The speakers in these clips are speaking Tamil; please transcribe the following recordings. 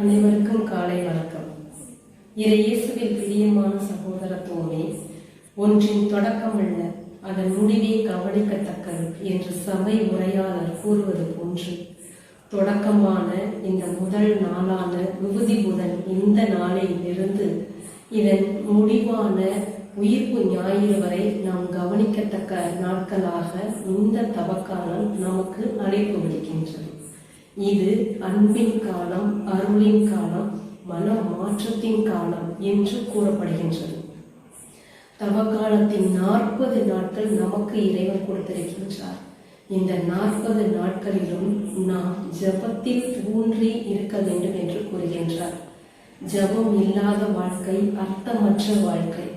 அனைவருக்கும் காலை வணக்கம். இறையேசுவில் பிரியமான சகோதரத்துவமே ஒன்றின் தொடக்கம் அல்ல அதன் முடிவே கவனிக்கத்தக்கது என்று சபை உரையாளர் கூறுவது போன்று. தொடக்கமான இந்த முதல் நாளான விபூதி புதன் இந்த நாளிலிருந்து இதன் முடிவான உயிர்ப்பு ஞாயிறு வரை நாம் கவனிக்கத்தக்க நாட்களாக இந்த தவக்காலம் நமக்கு அழைப்பு விடுக்கின்றது. இது அன்பின் காலம் அருளின் காலம் மன மாற்றத்தின் காலம் என்று கூறப்படுகின்றது. தவக்காலத்தின் நாற்பது நாட்கள் நமக்கு இறைவன் கொடுத்திருக்கின்றார். இந்த நாற்பது நாட்களிலும் நாம் ஜபத்தில் ஊன்றி இருக்க வேண்டும் என்று கூறுகின்றார். ஜபம் இல்லாத வாழ்க்கை அர்த்தமற்ற வாழ்க்கை.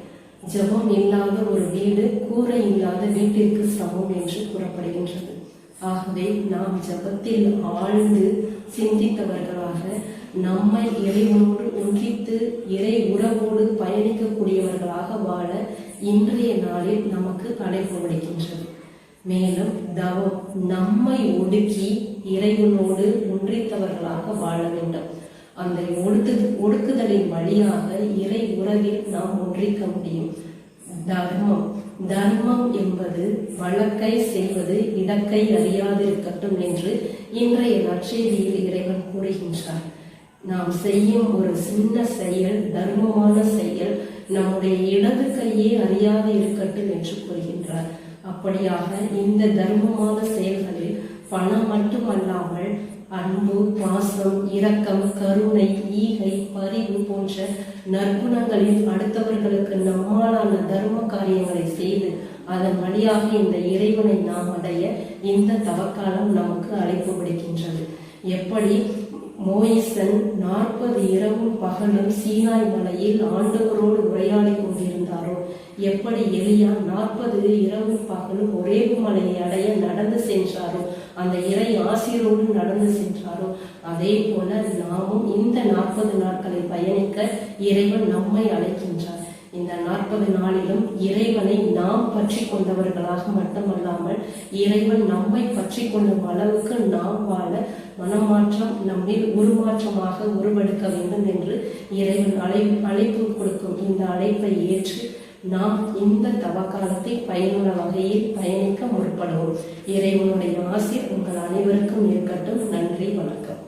ஜபம் இல்லாத ஒரு வீடு கூரை இல்லாத வீட்டிற்கு சமம் என்று கூறப்படுகின்றது. ஆகவே நாம் ஜபத்தில் ஆழ்ந்து சிந்தித்தவர்களாக நம்மை இறைவனோடு ஒன்றித்து இறை உறவோடு பயணிக்கக்கூடியவர்களாக வாழ இன்றைய நாளில் நமக்கு அழைப்பு விடுக்கின்றது மேலும் தவம் நம்மை ஒடுக்கி இறைவனோடு ஒன்றித்தவர்களாக வாழ வேண்டும். அந்த ஒடுக்கு ஒடுக்குதலின் வழியாக இறை உறவில் நாம் ஒன்றிக்க முடியும். தர்மம். தர்மம் என்பது வழக்கை செய்வது இடக்கை அறியாதிருக்கட்டும் என்று இன்றைய நற்செய்தியில் இறைவன் கூறுகின்றார். நாம் செய்யும் ஒரு சின்ன செயல் தர்மமான செயல் நம்முடைய இடது கையே அறியாது இருக்கட்டும் என்று கூறுகின்றார். அப்படியாக இந்த தர்மமான செயல்களில் பணம் மட்டுமல்லாமல் அன்பு பாசம் இரக்கம் கருணை ஈகை பரிவு போன்ற நற்குணங்களில் அடுத்தவர்களுக்கு நம்மாலான தர்ம காரியங்களை செய்து அதன் வழியாக இந்த இறைவனை நாம் அடைய இந்த தவக்காலம் நமக்கு அழைப்பு விடுக்கின்றது. எப்படி? மோயிசன் நாற்பது இரவும் பகலும் சீனாய் மலையில் ஆண்டவரோடு உரையாடி கொண்டிருந்தாரோ? எப்படி எளியா நாற்பது இரவும் பகலும் ஒரே மலையை அடைய நடந்து சென்றாரோ? அந்த இறை ஆசிரோடு நடந்து சென்றாரோ? அதே போல நாமும் இந்த நாற்பது நாட்களை பயணிக்க இறைவன் நம்மை அழைக்கின்றார். இந்த நாற்பது நாளிலும் இறைவனை நாம் பற்றி கொண்டவர்களாக மட்டுமல்லாமல் இறைவன் நம்மை பற்றி கொள்ளும் அளவுக்கு நாம் வாழ மனமாற்றம் நம்மில் உருமாற்றமாக உருவெடுக்க வேண்டும் என்று இறைவன் அழை அழைப்பு கொடுக்கும் இந்த அழைப்பை ஏற்று நாம் இந்த தவக்காலத்தை பயனுள்ள வகையில் பயணிக்க முற்படுவோம். இறைவனுடைய ஆசிர் உங்கள் அனைவருக்கும் இருக்கட்டும். நன்றி வணக்கம்.